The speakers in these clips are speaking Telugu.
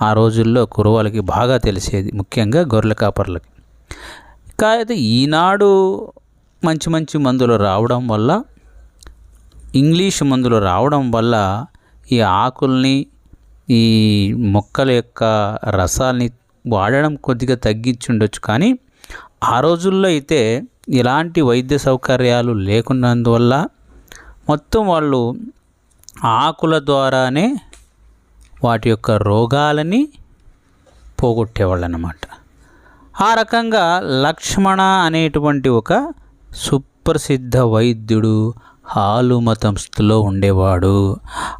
ఆ రోజుల్లో కురవాలకి బాగా తెలిసేది ముఖ్యంగా గొర్రెల కాపర్లకి. కాకపోతే ఈనాడు మంచి మంచి మందులు రావడం వల్ల ఇంగ్లీష్ మందులు రావడం వల్ల ఈ ఆకుల్ని ఈ మొక్కల యొక్క రసాల్ని వాడడం కొద్దిగా తగ్గించి ఉండొచ్చు కానీ ఆ రోజుల్లో అయితే ఇలాంటి వైద్య సౌకర్యాలు లేకున్నందువల్ల మొత్తం వాళ్ళు ఆకుల ద్వారానే వాటి యొక్క రోగాలని పోగొట్టేవాళ్ళు అన్నమాట ఆ రకంగా లక్ష్మణ అనేటువంటి ఒక సుప్రసిద్ధ వైద్యుడు హాలు మతంస్థులో ఉండేవాడు.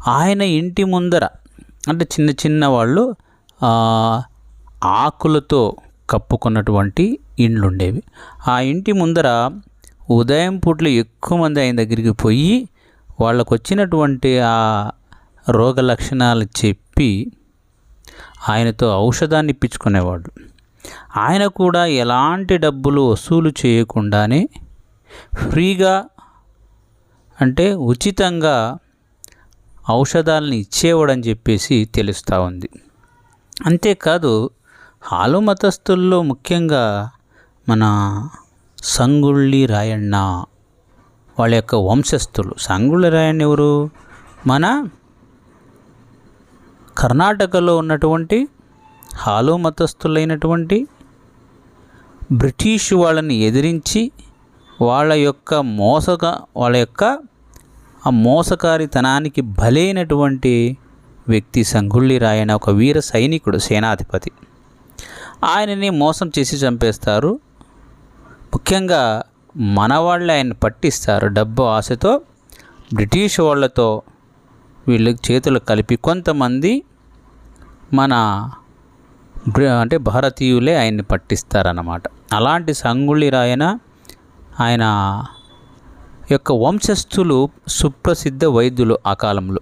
ఆయన ఇంటి ముందర అంటే చిన్న చిన్న వాళ్ళు ఆకులతో కప్పుకున్నటువంటి ఇండ్లు ఉండేవి ఆ ఇంటి ముందర ఉదయం పూట్లు ఎక్కువ మంది ఆయన దగ్గరికి పోయి వాళ్ళకు వచ్చినటువంటి ఆ రోగ లక్షణాలు చెప్పి ఆయనతో ఔషధాన్ని ఇప్పించుకునేవాడు. ఆయన కూడా ఎలాంటి డబ్బులు వసూలు చేయకుండానే ఫ్రీగా అంటే ఉచితంగా ఔషధాలను ఇచ్చేవాడని చెప్పేసి తెలుస్తూ ఉంది. అంతేకాదు హాలు మతస్థుల్లో ముఖ్యంగా మన సంగుళ్ళి రాయಣ್ణ వాళ్ళ యొక్క వంశస్థులు. సంగుళ్ళి రాయಣ್ణ ఎవరు? మన కర్ణాటకలో ఉన్నటువంటి హాలో మతస్థులైనటువంటి బ్రిటిష్ వాళ్ళని ఎదిరించి వాళ్ళ యొక్క మోసక వాళ్ళ యొక్క ఆ మోసకారితనానికి బలైనటువంటి వ్యక్తి సంగుళ్ళి రాయన ఒక వీర సైనికుడు సేనాధిపతి. ఆయనని మోసం చేసి చంపేస్తారు. ముఖ్యంగా మన వాళ్ళు ఆయన పట్టిస్తారు డబ్బు ఆశతో. బ్రిటిష్ వాళ్ళతో వీళ్ళకి చేతులు కలిపి కొంతమంది మన అంటే భారతీయులే ఆయన్ని పట్టిస్తారన్నమాట. అలాంటి సంగుళ్ళి రాయన ఆయన యొక్క వంశస్థులు సుప్రసిద్ధ వైద్యులు ఆ కాలంలో.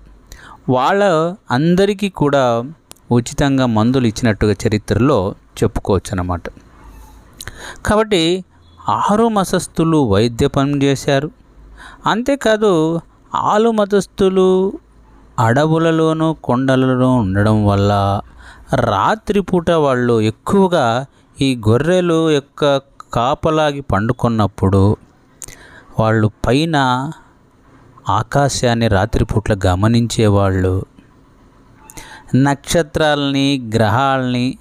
వాళ్ళ అందరికీ కూడా ఉచితంగా మందులు ఇచ్చినట్టుగా చరిత్రలో చెప్పుకోవచ్చు అన్నమాట కాబట్టి ఆరు మతస్థులు వైద్య పని చేశారు. అంతేకాదు ఆలు మతస్థులు అడవులలోనూ కొండలలో ఉండడం వల్ల రాత్రిపూట వాళ్ళు ఎక్కువగా ఈ గొర్రెలు యొక్క కాపలాగి పండుకున్నప్పుడు వాళ్ళు పైన ఆకాశాన్ని రాత్రిపూట్ల గమనించేవాళ్ళు. నక్షత్రాలని గ్రహాలని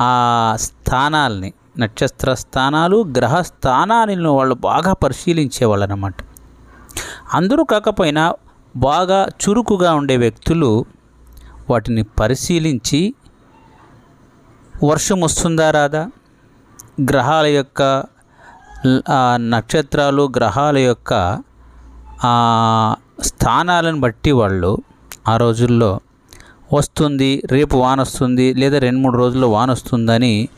ఆ స్థానాల్ని నక్షత్ర స్థానాలు గ్రహ స్థానాలను వాళ్ళు బాగా పరిశీలించేవాళ్ళు అన్నమాట అందరూ కాకపోయినా బాగా చురుకుగా ఉండే వ్యక్తులు వాటిని పరిశీలించి వర్షం వస్తుందా రాదా గ్రహాల యొక్క నక్షత్రాలు గ్రహాల యొక్క స్థానాలను బట్టి వాళ్ళు ఆ రోజుల్లో వస్తుంది రేపు వాన వస్తుంది లేదా రెండు మూడు రోజుల్లో వాన వస్తుందని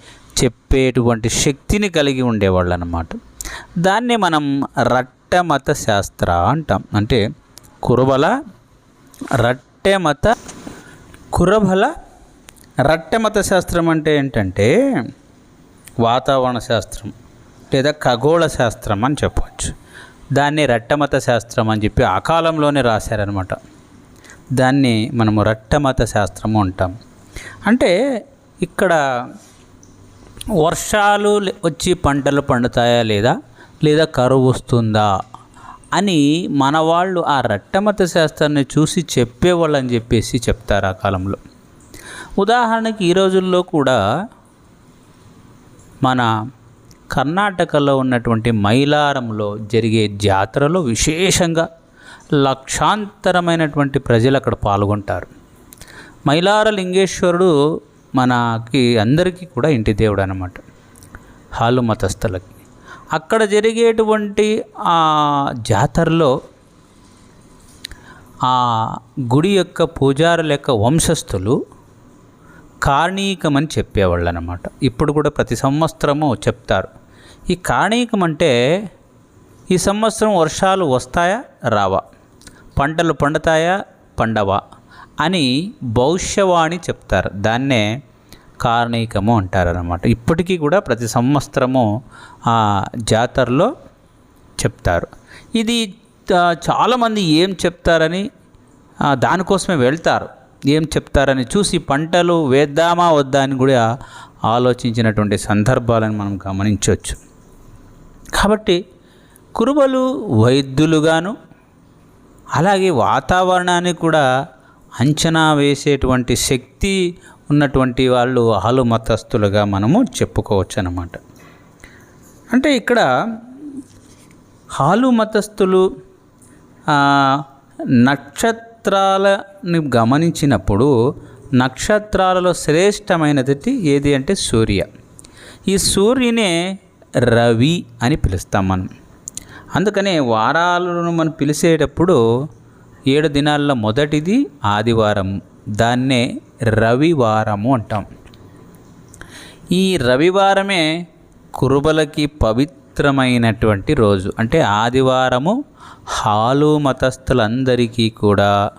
చెప్పేటువంటి శక్తిని కలిగి ఉండేవాళ్ళు అన్నమాట దాన్నే మనం రట్టమత శాస్త్ర అంటాం. అంటే కురబల రట్టెమత కురబల రట్టెమత శాస్త్రం అంటే ఏంటంటే వాతావరణ శాస్త్రం లేదా ఖగోళ శాస్త్రం అని చెప్పవచ్చు దాన్ని రట్టమత శాస్త్రం అని చెప్పి ఆ కాలంలోనే రాశారనమాట దాన్ని మనము రట్టమత శాస్త్రము అంటాం. అంటే ఇక్కడ వర్షాలు లే- వచ్చి పంటలు పండుతాయా లేదా? లేదా కరువు వస్తుందా? అని మన వాళ్ళు ఆ రట్టమత శాస్త్రాన్ని చూసి చెప్పేవాళ్ళని చెప్పేసి చెప్తారు ఆ కాలంలో. ఉదాహరణకి ఈ రోజుల్లో కూడా మన కర్ణాటకలో ఉన్నటువంటి మైలారంలో జరిగే జాతరలో విశేషంగా లక్షాంతరమైనటువంటి ప్రజలు అక్కడ పాల్గొంటారు. మైలార లింగేశ్వరుడు మనకి అందరికీ కూడా ఇంటి దేవుడు అనమాట హాలు మతస్థలకి. అక్కడ జరిగేటువంటి ఆ జాతరలో ఆ గుడి యొక్క పూజారుల యొక్క వంశస్థులు కార్ణీకమని చెప్పేవాళ్ళు అనమాట ఇప్పుడు కూడా ప్రతి సంవత్సరము చెప్తారు. ఈ కార్ణీకం అంటే ఈ సంవత్సరం వర్షాలు వస్తాయా? రావా. పంటలు పండుతాయా? పండవా అని భవిష్యవాణి చెప్తారు. దాన్నే కార్ణీకము అంటారనమాట ఇప్పటికీ కూడా ప్రతి సంవత్సరము ఆ జాతరలో చెప్తారు. ఇది చాలామంది ఏం చెప్తారని దానికోసమే వెళ్తారు. ఏం చెప్తారని చూసి పంటలు వేద్దామా వద్దా అని కూడా ఆలోచించినటువంటి సందర్భాలను మనం గమనించవచ్చు. కాబట్టి కురుబలు వైద్యులుగాను అలాగే వాతావరణాన్ని కూడా అంచనా వేసేటువంటి శక్తి ఉన్నటువంటి వాళ్ళు ఆలు మతస్థులుగా మనము చెప్పుకోవచ్చు అన్నమాట అంటే ఇక్కడ హాలు మతస్థులు నక్షత్రాలని గమనించినప్పుడు నక్షత్రాలలో శ్రేష్టమైనది ఏది అంటే సూర్య. ఈ సూర్యునే రవి అని పిలుస్తాం మనం. అందుకనే వారాలను మనం పిలిచేటప్పుడు ఏడు దినాల్లో మొదటిది ఆదివారం దాన్నే రవివారము అంటాం. ఈ రవివారమే కురుబలకి పవిత్రమైనటువంటి రోజు. అంటే ఆదివారము హాలు మతస్థులందరికీ కూడా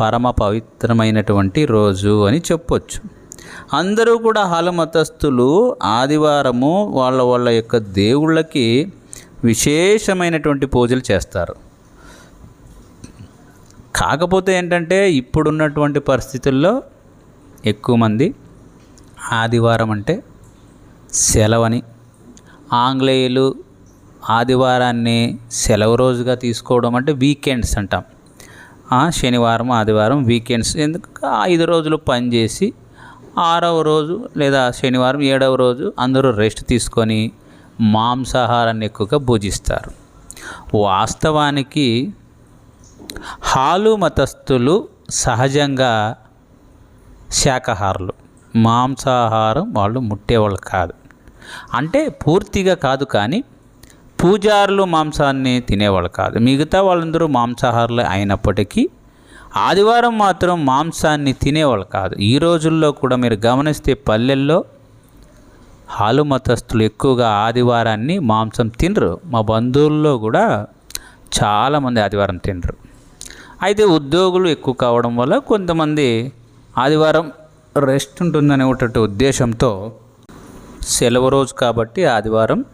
పరమ పవిత్రమైనటువంటి రోజు అని చెప్పొచ్చు. అందరూ కూడా హాలు మతస్థులు ఆదివారము వాళ్ళ వాళ్ళ యొక్క దేవుళ్ళకి విశేషమైనటువంటి పూజలు చేస్తారు. కాకపోతే ఏంటంటే ఇప్పుడున్నటువంటి పరిస్థితుల్లో ఎక్కువ మంది ఆదివారం అంటే సెలవని. ఆంగ్లేయులు ఆదివారాన్ని సెలవు రోజుగా తీసుకోవడం అంటే వీకెండ్స్ అంటాం. శనివారం ఆదివారం వీకెండ్స్ ఎందుకు? ఐదు రోజులు పనిచేసి ఆరవ రోజు లేదా శనివారం ఏడవ రోజు అందరూ రెస్ట్ తీసుకొని మాంసాహారాన్ని ఎక్కువగా భుజిస్తారు. వాస్తవానికి హాలు మతస్థులు సహజంగా శాకాహారులు. మాంసాహారం వాళ్ళు ముట్టేవాళ్ళు కాదు. అంటే పూర్తిగా కాదు కానీ పూజారులు మాంసాన్ని తినేవాళ్ళు కాదు. మిగతా వాళ్ళందరూ మాంసాహారులు అయినప్పటికీ ఆదివారం మాత్రం మాంసాన్ని తినేవాళ్ళు కాదు. ఈ రోజుల్లో కూడా మీరు గమనిస్తే పల్లెల్లో హాలు మతస్థులు ఎక్కువగా ఆదివారాన్ని మాంసం తినరు. మా బంధువుల్లో కూడా చాలామంది ఆదివారం తినరు. అయితే ఉద్యోగులు ఎక్కువ కావడం వల్ల కొంతమంది ఆదివారం రెస్ట్ ఉంటుందనేటువంటి ఉద్దేశంతో సెలవు రోజు కాబట్టి ఆదివారం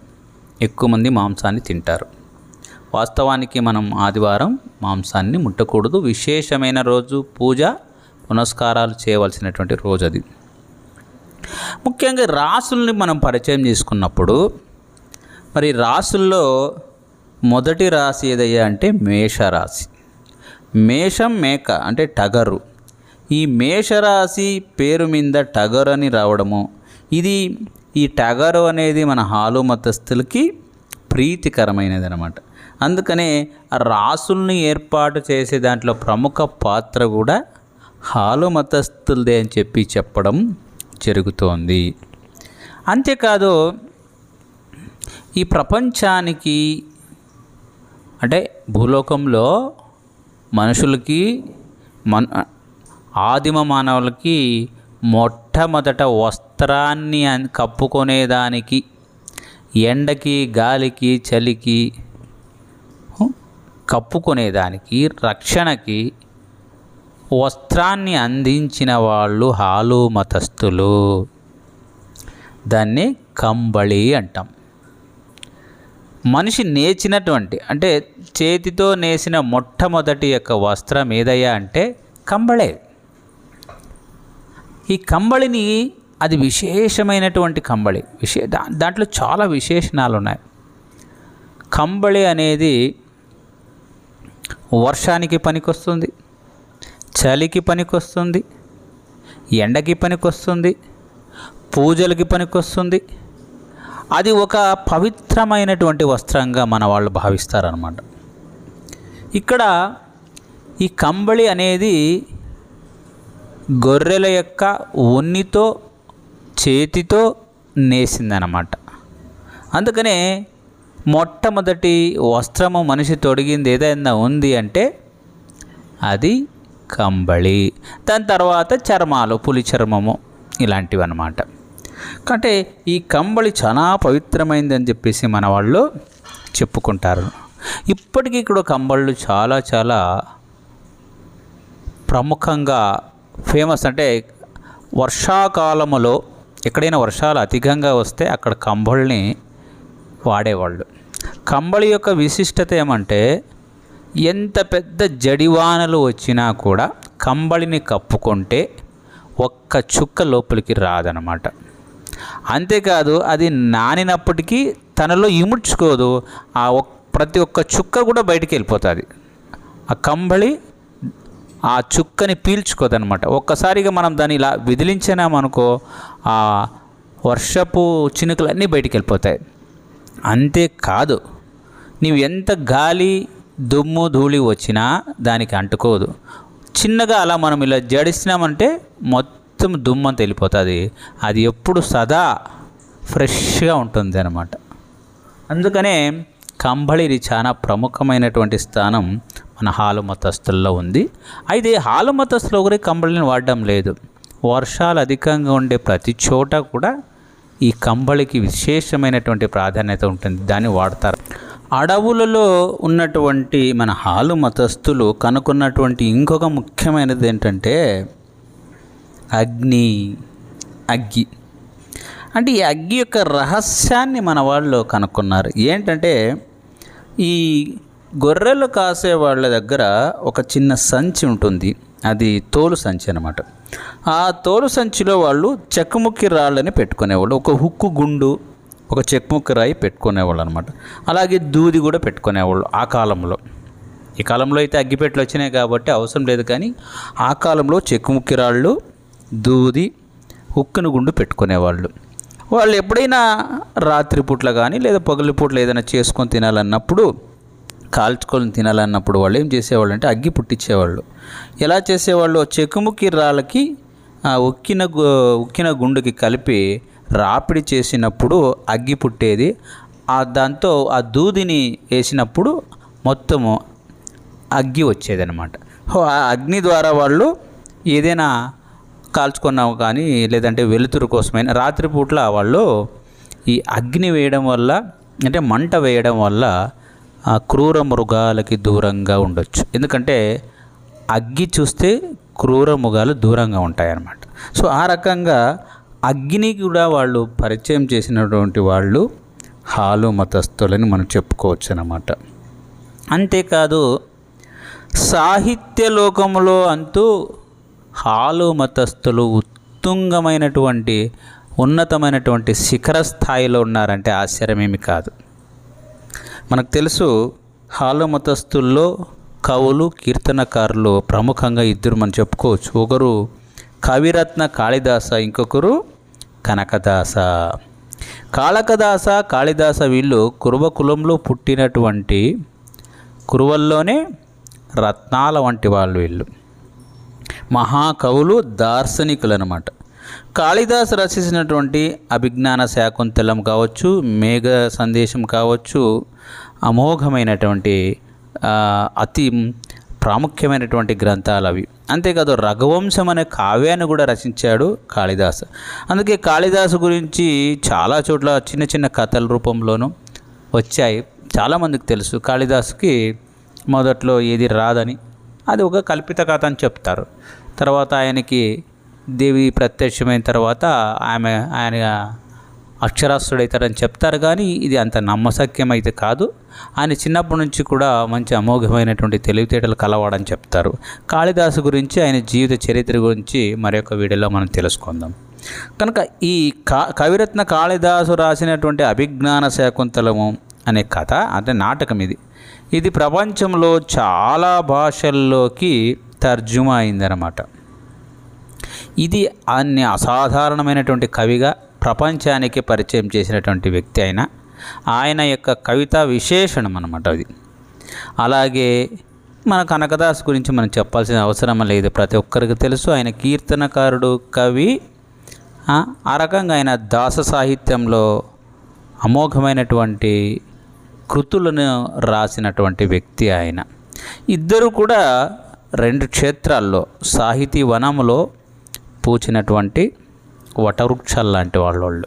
ఎక్కువ మంది మాంసాన్ని తింటారు. వాస్తవానికి మనం ఆదివారం మాంసాన్ని ముట్టకూడదు. విశేషమైన రోజు పూజ పునస్కారాలు చేయవలసినటువంటి రోజు అది. ముఖ్యంగా రాసుల్ని మనం పరిచయం చేసుకున్నప్పుడు మరి రాసుల్లో మొదటి రాశి ఏదయ్యా అంటే మేషరాశి. మేషం మేక అంటే టగరు. ఈ మేషరాశి పేరు మీద టగరు అని రావడము. ఇది ఈ టగరు అనేది మన హాలు మతస్థులకి ప్రీతికరమైనది అనమాట అందుకనే రాసుల్ని ఏర్పాటు చేసే దాంట్లో ప్రముఖ పాత్ర కూడా హాలు మతస్థులదే అని చెప్పి చెప్పడం జరుగుతోంది. అంతేకాదు ఈ ప్రపంచానికి అంటే భూలోకంలో మనుషులకి మన ఆదిమ మానవులకి మొట్టమొదట వస్త్రాన్ని అన్- కప్పుకొనేదానికి ఎండకి గాలికి చలికి కప్పుకునేదానికి కప్పుకొనేదానికి రక్షణకి వస్త్రాన్ని అందించిన వాళ్ళు హాలు మతస్థులు. దాన్ని కంబళి అంటాం. మనిషి నేచినటువంటి అంటే చేతితో నేసిన మొట్టమొదటి యొక్క వస్త్రం ఏదయ్యా అంటే కంబళే. ఈ కంబళిని అది విశేషమైనటువంటి కంబళి. విశే దా దాంట్లో చాలా విశేషణాలు ఉన్నాయి కంబళి అనేది వర్షానికి పనికొస్తుంది చలికి పనికొస్తుంది ఎండకి పనికొస్తుంది పూజలకి పనికొస్తుంది అది ఒక పవిత్రమైనటువంటి వస్త్రంగా మన వాళ్ళు భావిస్తారనమాట ఇక్కడ ఈ కంబళి అనేది గొర్రెల యొక్క ఉన్నితో చేతితో నేసిందనమాట అందుకనే మొట్టమొదటి వస్త్రము మనిషి తొడిగింది ఏదైనా ఉంది అంటే అది కంబళి. దాని తర్వాత చర్మాలు పులి చర్మము ఇలాంటివి అన్నమాట అంటే ఈ కంబళి చాలా పవిత్రమైంది అని చెప్పేసి మన వాళ్ళు చెప్పుకుంటారు. ఇప్పటికీ కూడా కంబళ్ళు చాలా చాలా ప్రముఖంగా ఫేమస్. అంటే వర్షాకాలములో ఎక్కడైనా వర్షాలు అధికంగా వస్తే అక్కడ కంబళ్ళని వాడేవాళ్ళు. కంబళి యొక్క విశిష్టత ఏమంటే ఎంత పెద్ద జడివానలు వచ్చినా కూడా కంబళిని కప్పుకుంటే ఒక్క చుక్క లోపలికి రాదనమాట అంతేకాదు అది నానినప్పటికీ తనలో ఇముడ్చుకోదు. ఆ ఒక్ ప్రతి ఒక్క చుక్క కూడా బయటికి వెళ్ళిపోతుంది. ఆ కంబళి ఆ చుక్కని పీల్చుకోదనమాట ఒక్కసారిగా మనం దాన్ని ఇలా విదిలించినామనుకో ఆ వర్షపు చినుకులన్నీ బయటికి వెళ్ళిపోతాయి. అంతేకాదు నీవు ఎంత గాలి దుమ్ము ధూళి వచ్చినా దానికి అంటుకోదు. చిన్నగా అలా మనం ఇలా జడిస్తున్నామంటే మొత్తం మొత్తం అంతా వెళ్ళిపోతుంది. అది ఎప్పుడు సదా ఫ్రెష్గా ఉంటుంది అనమాట అందుకనే కంబళిది చాలా ప్రముఖమైనటువంటి స్థానం మన హాలు మతస్థుల్లో ఉంది. అయితే హాలు మతస్థులు ఒకరి కంబళిని వాడడం లేదు. వర్షాలు అధికంగా ఉండే ప్రతి చోట కూడా ఈ కంబళికి విశేషమైనటువంటి ప్రాధాన్యత ఉంటుంది. దాన్ని వాడతారు. అడవులలో ఉన్నటువంటి మన హాలు మతస్థులు కనుక్కున్నటువంటి ఇంకొక ముఖ్యమైనది ఏంటంటే అగ్ని అగ్గి. అంటే ఈ అగ్గి యొక్క రహస్యాన్ని మన వాళ్ళు కనుక్కున్నారు. ఏంటంటే ఈ గొర్రెలు కాసే వాళ్ళ దగ్గర ఒక చిన్న సంచి ఉంటుంది. అది తోలు సంచి అనమాట ఆ తోలు సంచిలో వాళ్ళు చెక్కుముక్కి రాళ్ళని పెట్టుకునేవాళ్ళు. ఒక హుక్కు గుండు ఒక చెక్కుముక్కి రాయి పెట్టుకునేవాళ్ళు అనమాట అలాగే దూది కూడా పెట్టుకునేవాళ్ళు ఆ కాలంలో. ఈ కాలంలో అయితే అగ్గిపెట్లు వచ్చినాయి కాబట్టి అవసరం లేదు కానీ ఆ కాలంలో చెక్కుముక్కి రాళ్ళు దూది ఉక్కును గుండు పెట్టుకునేవాళ్ళు. వాళ్ళు ఎప్పుడైనా రాత్రిపూట్ల కానీ లేదా పగలిపూట్ల ఏదైనా చేసుకొని తినాలన్నప్పుడు కాల్చుకొని తినాలన్నప్పుడు వాళ్ళు ఏం చేసేవాళ్ళు అంటే అగ్గి పుట్టించేవాళ్ళు ఎలా చేసేవాళ్ళు? చెక్కుముక్కి రాళ్ళకి ఆ ఉక్కిన ఉక్కిన గుండుకి కలిపి రాపిడి చేసినప్పుడు అగ్గి పుట్టేది. ఆ దాంతో ఆ దూదిని వేసినప్పుడు మొత్తము అగ్గి వచ్చేదనమాట ఆ అగ్ని ద్వారా వాళ్ళు ఏదైనా కాల్చుకున్నాము కానీ లేదంటే వెలుతురు కోసమైనా రాత్రిపూట్ల వాళ్ళు ఈ అగ్ని వేయడం వల్ల అంటే మంట వేయడం వల్ల ఆ క్రూర మృగాలకి దూరంగా ఉండొచ్చు. ఎందుకంటే అగ్గి చూస్తే క్రూర మృగాలు దూరంగా ఉంటాయన్నమాట. సో ఆ రకంగా అగ్ని కూడా వాళ్ళు పరిచయం చేసినటువంటి వాళ్ళు హాలు మతస్థులని మనం చెప్పుకోవచ్చు అన్నమాట అంతేకాదు సాహిత్య లోకంలో అంటూ హాలు మతస్థులు ఉత్తుంగమైనటువంటి ఉన్నతమైనటువంటి శిఖర స్థాయిలో ఉన్నారంటే ఆశ్చర్యమేమి కాదు. మనకు తెలుసు హాలు మతస్థుల్లో కవులు కీర్తనకారులు ప్రముఖంగా ఇద్దరు మనం చెప్పుకోవచ్చు. ఒకరు కవిరత్న కాళిదాస ఇంకొకరు కనకదాస. కాళకదాస కాళిదాస వీళ్ళు కురువ కులంలో పుట్టినటువంటి కురువల్లోనే రత్నాల వంటి వాళ్ళు వీళ్ళు. మహాకవులు దార్శనికులు అనమాట కాళిదాస్ రచించినటువంటి అభిజ్ఞాన శాకుంతలం కావచ్చు మేఘ సందేశం కావచ్చు అమోఘమైనటువంటి అతి ప్రాముఖ్యమైనటువంటి గ్రంథాలు అవి. అంతేకాదు రఘువంశం అనే కావ్యాన్ని కూడా రచించాడు కాళిదాస్. అందుకే కాళిదాసు గురించి చాలా చోట్ల చిన్న చిన్న కథల రూపంలోనూ వచ్చాయి. చాలామందికి తెలుసు కాళిదాసుకి మొదట్లో ఏది రాదని. అది ఒక కల్పిత కథ అని చెప్తారు. తర్వాత ఆయనకి దేవి ప్రత్యక్షమైన తర్వాత ఆమె ఆయన అక్షరాస్యుడైతారని చెప్తారు కానీ ఇది అంత నమ్మశక్యమైతే అయితే కాదు. ఆయన చిన్నప్పటి నుంచి కూడా మంచి అమోఘమైనటువంటి తెలివితేటలు కలవాడని చెప్తారు. కాళిదాసు గురించి ఆయన జీవిత చరిత్ర గురించి మరొక వీడియోలో మనం తెలుసుకుందాం. కనుక ఈ కా కవిరత్న కాళిదాసు రాసినటువంటి అభిజ్ఞాన శాకుంతలము అనే కథ అంటే నాటకం ఇది. ఇది ప్రపంచంలో చాలా భాషల్లోకి తర్జుమా అయిందనమాట ఇది అన్ని అసాధారణమైనటువంటి కవిగా ప్రపంచానికి పరిచయం చేసినటువంటి వ్యక్తి అయిన ఆయన యొక్క కవిత విశేషణం అనమాట అది. అలాగే మన కనకదాస్ గురించి మనం చెప్పాల్సిన అవసరం లేదు. ప్రతి ఒక్కరికి తెలుసు ఆయన కీర్తనకారుడు కవి. ఆ, ఆ రకంగా ఆయన దాస సాహిత్యంలో అమోఘమైనటువంటి కృతులను రాసినటువంటి వ్యక్తి ఆయన. ఇద్దరు కూడా రెండు క్షేత్రాల్లో సాహితీ వనములో పూచినటువంటి వటవృక్షాలు లాంటి వాళ్ళోళ్ళు.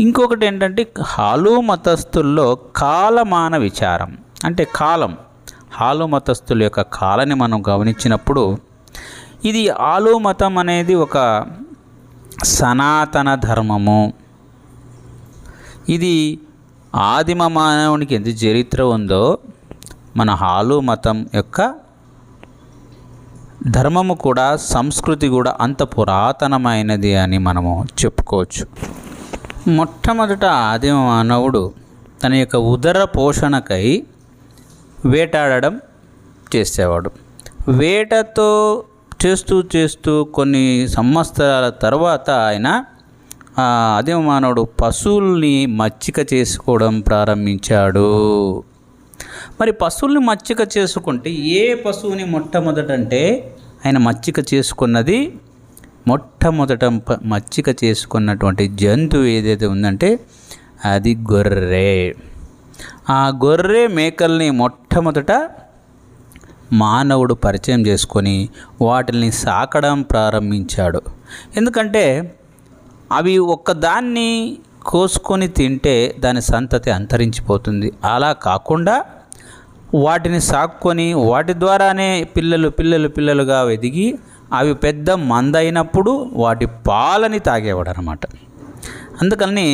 ఇంకొకటి ఏంటంటే హాలు మతస్థుల్లో కాలమాన విచారం. అంటే కాలం. హాలు మతస్థుల యొక్క కాలని మనం గమనించినప్పుడు ఇది ఆలు మతం అనేది ఒక సనాతన ధర్మము. ఇది ఆదిమ మానవునికి ఎంత చరిత్ర ఉందో మన హాలు మతం యొక్క ధర్మము కూడా సంస్కృతి కూడా అంత పురాతనమైనది అని మనము చెప్పుకోవచ్చు. మొట్టమొదట ఆదిమ మానవుడు తన యొక్క ఉదర పోషణకై వేటాడడం చేసేవాడు. వేటతో చేస్తూ చేస్తూ కొన్ని సంవత్సరాల తర్వాత ఆయన ఆ ఆదిమ మానవుడు పశువుల్ని మచ్చిక చేసుకోవడం ప్రారంభించాడు. మరి పశువుల్ని మచ్చిక చేసుకుంటే ఏ పశువుని మొట్టమొదట అంటే ఆయన మచ్చిక చేసుకున్నది మొట్టమొదట ప- మచ్చిక చేసుకున్నటువంటి జంతువు ఏదైతే ఉందంటే అది గొర్రె. ఆ గొర్రె మేకల్ని మొట్టమొదట మానవుడు పరిచయం చేసుకొని వాటిని సాకడం ప్రారంభించాడు. ఎందుకంటే అవి ఒక్కదాన్ని కోసుకొని తింటే దాని సంతతి అంతరించిపోతుంది. అలా కాకుండా వాటిని సాక్కొని వాటి ద్వారానే పిల్లలు పిల్లలు పిల్లలుగా ఎదిగి అవి పెద్ద మందైనప్పుడు వాటి పాలని తాగేవాడు అనమాట అందుకని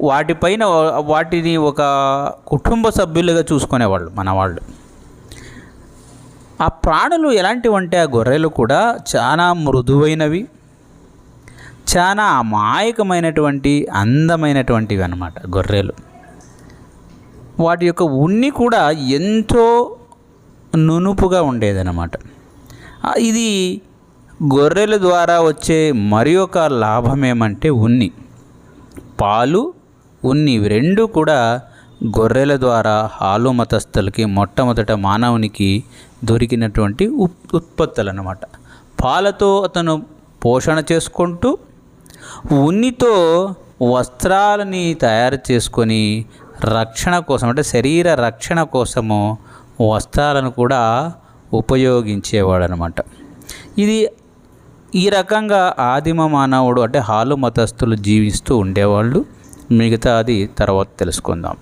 వాటిపైన వాటిని ఒక కుటుంబ సభ్యులుగా చూసుకునేవాళ్ళు మన వాళ్ళు ఆ ప్రాణులు ఎలాంటివి అంటే ఆ గొర్రెలు కూడా చాలా మృదువైనవి చాలా అమాయకమైనటువంటి అందమైనటువంటివి అనమాట గొర్రెలు. వాటి యొక్క ఉన్ని కూడా ఎంతో నునుపుగా ఉండేదన్నమాట. ఇది గొర్రెల ద్వారా వచ్చే మరి ఒక లాభం ఏమంటే ఉన్ని. పాలు ఉన్ని రెండు కూడా గొర్రెల ద్వారా హాలు మతస్థులకి మొట్టమొదట మానవునికి దొరికినటువంటి ఉత్పత్తులు అన్నమాట పాలతో అతను పోషణ చేసుకుంటూ ఉన్నితో వస్త్రాలని తయారు చేసుకొని రక్షణ కోసం అంటే శరీర రక్షణ కోసము వస్త్రాలను కూడా ఉపయోగించేవాడు అనమాట ఇది ఈ రకంగా ఆదిమ మానవుడు అంటే హాలు మతస్థులు జీవిస్తూ ఉండేవాళ్ళు. మిగతా అది తర్వాత తెలుసుకుందాం.